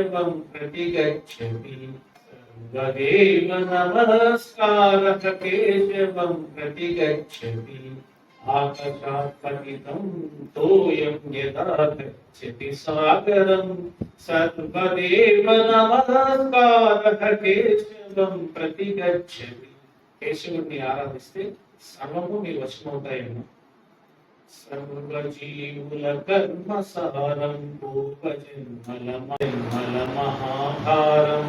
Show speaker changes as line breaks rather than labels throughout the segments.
వాక్యమం ప్రతిగచ్చతి గదేవ నమస్కారక కేశవం ప్రతిగచ్చతి ఆకాశాత్పతితం తోయం యదా గచ్చతి సాగరం సర్వదేవ నమస్కారక కేశవం ప్రతిగచ్చతి కేశవుడిని ఆరాధిస్తే సర్వము నీ వశమవుతాయన్నా వశమవుతాయేమో సర్వజీవుల కర్మ సారం పూర్వజన్మల జన్మల మహాభారం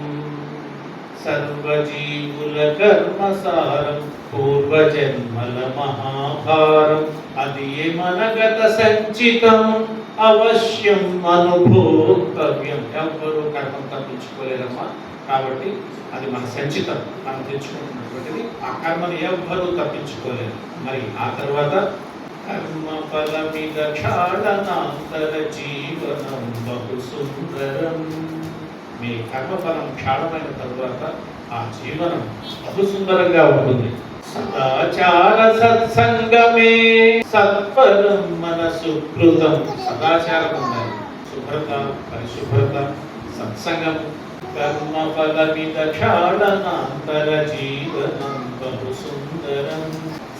సర్వజీవుల కర్మ సారం పూర్వజన్మల మహాభారం అది మనగత సంచితం? అవశ్యం అనుభోక్తవ్యం. ఎవరు కర్మం తప్పించుకోలేరమ్మా. కాబట్టి అది మన సంచితం. మనం తెచ్చుకుంటున్నటువంటిది. ఆ కర్మను ఎవ్వరూ తప్పించుకోలేరు. మరి ఆ తర్వాత కర్మ ఫలమిద క్షాళనాంతర జీవనం బహు సుందరం మీ కర్మఫలం క్షాళమైన తరువాత ఆ జీవనం బహు సుందరంగా ఉంటుంది. సదాచార సత్సంగమే సత్పరం మనసు కృతం. సదాచారం ఉండాలి శుభ్రత పరిశుభ్రత సత్సంగం. కర్మ ఫలమిద క్షాళనాంతర జీవనం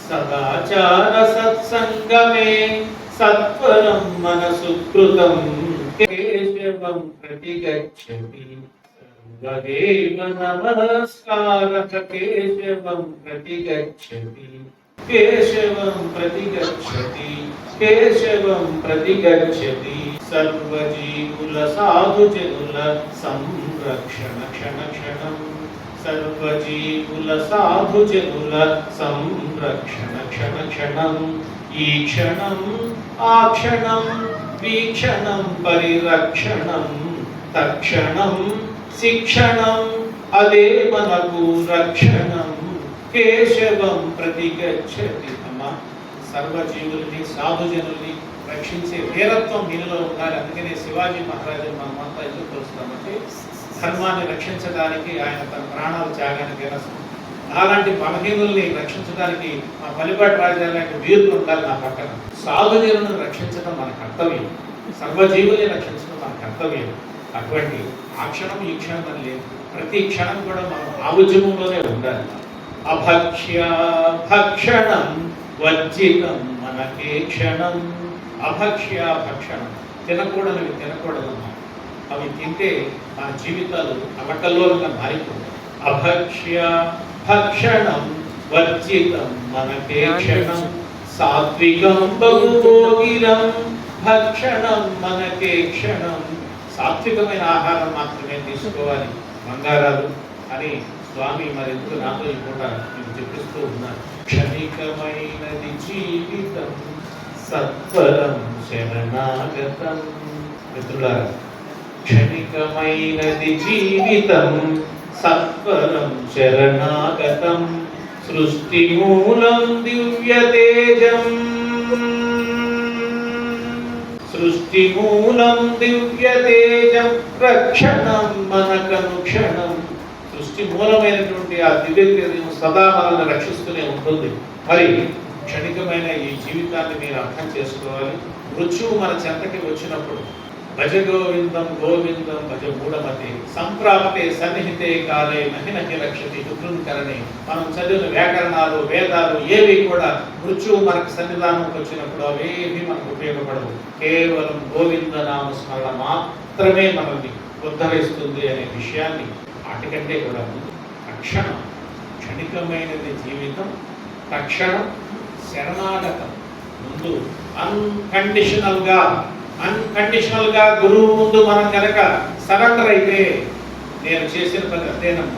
సదాచార సత్సంగమే సత్వరం మనసు కృతం కేశవం ప్రతిగచ్చతి సర్వదేవ నమస్కారః కేశవం ప్రతిగచ్చతి కేశవం ప్రతిగచ్చతి కేశవం ప్రతిగచ్చతి సర్వజీవుల సాధుజనుల సంరక్షణ క్షణ క్షణం సర్వజీవుల సాధుజనుల సంరక్షణ క్షణ క్షణం ఈ క్షణం ఆ క్షణం వీక్షణం పరిరక్షణం తక్షణం శిక్షణం అదే మనకు రక్షణం కేశవం ప్రతిగచ్చతి అమ్మ సర్వజీవుల్ని సాధుజనుల్ని రక్షించే వీరత్వం మీలో ఉండాలి. అందుకనే శివాజీ మహారాజు మనమంతా ఎందుకు తెలుస్తామంటే ధర్మాన్ని రక్షించడానికి ఆయన తన ప్రాణాలు త్యాగానికి అలాంటి బలహీనుల్ని రక్షించడానికి మా పల్లిపాటి రాజా లాంటి వీరులు ఉండాలి నా పక్కన. సాధుజనులను రక్షించడం మన కర్తవ్యం. సర్వజీవుల్ని రక్షించడం మన కర్తవ్యం. అటువంటి ఆ క్షణం ఈ క్షణం అని లేదు. ప్రతి క్షణం కూడా మనం ఆ ఉద్యమంలోనే ఉండాలి. అభక్ష్య భక్షణం వర్జితం మనకే క్షణం. అభక్ష్య భక్షణం. తినకూడనివి తినకూడదమ్మా. అవి తింటే మన జీవితాలు అవకల్లోలంగా మారిపోతాయి అభక్ష్య భక్షణం వర్జితం మనకే క్షణం. సాత్వికం బహుభోగిలం భక్షణం మనకే క్షణం. సాత్వికమైన ఆహారం మాత్రమే తీసుకోవాలి బంగారాలు. అని స్వామి మరెందుకు నాతో కూడా పూట మీకు చెప్పిస్తూ ఉన్నారు క్షణికమైనది జీవితం సత్వరం శరణాగతం. మిత్రులారా క్షణికమైనది జీవితం సత్వరం శరణాగతం. సృష్టి మూలం దివ్య తేజం. సృష్టి మూలం దివ్య తేజం రక్షణం మనకను క్షణం. సృష్టి మూలమైనటువంటి ఆ దివ్య తేజం సదా మనల్ని రక్షిస్తూనే ఉంటుంది. మరి క్షణికమైన ఈ జీవితాన్ని మీరు అర్థం చేసుకోవాలి. మృత్యువు మన చెంతకి వచ్చినప్పుడు భజ గోవిందం గోవిందం భజ మూఢమతి సంప్రాప్తే సన్నిహితే కాలే నహి రక్షతి కరణే మనం చదివిన వ్యాకరణాలు వేదాలు ఏవి కూడా మృత్యువు మనకు సన్నిధానంకి వచ్చినప్పుడు అవేవి మనకు ఉపయోగపడవు. కేవలం గోవింద నామ స్మరణ మాత్రమే మనల్ని ఉద్ధరిస్తుంది అనే విషయాన్ని వాటికంటే కూడా ముందు తక్షణం క్షణికమైనది జీవితం తక్షణం శరణాగతం. ముందు అన్కండిషనల్గా అన్కండిషనల్గా గురువు ముందు మనం కనుక సరెండర్ అయితే నేను చేసిన పని అదేనమ్మా.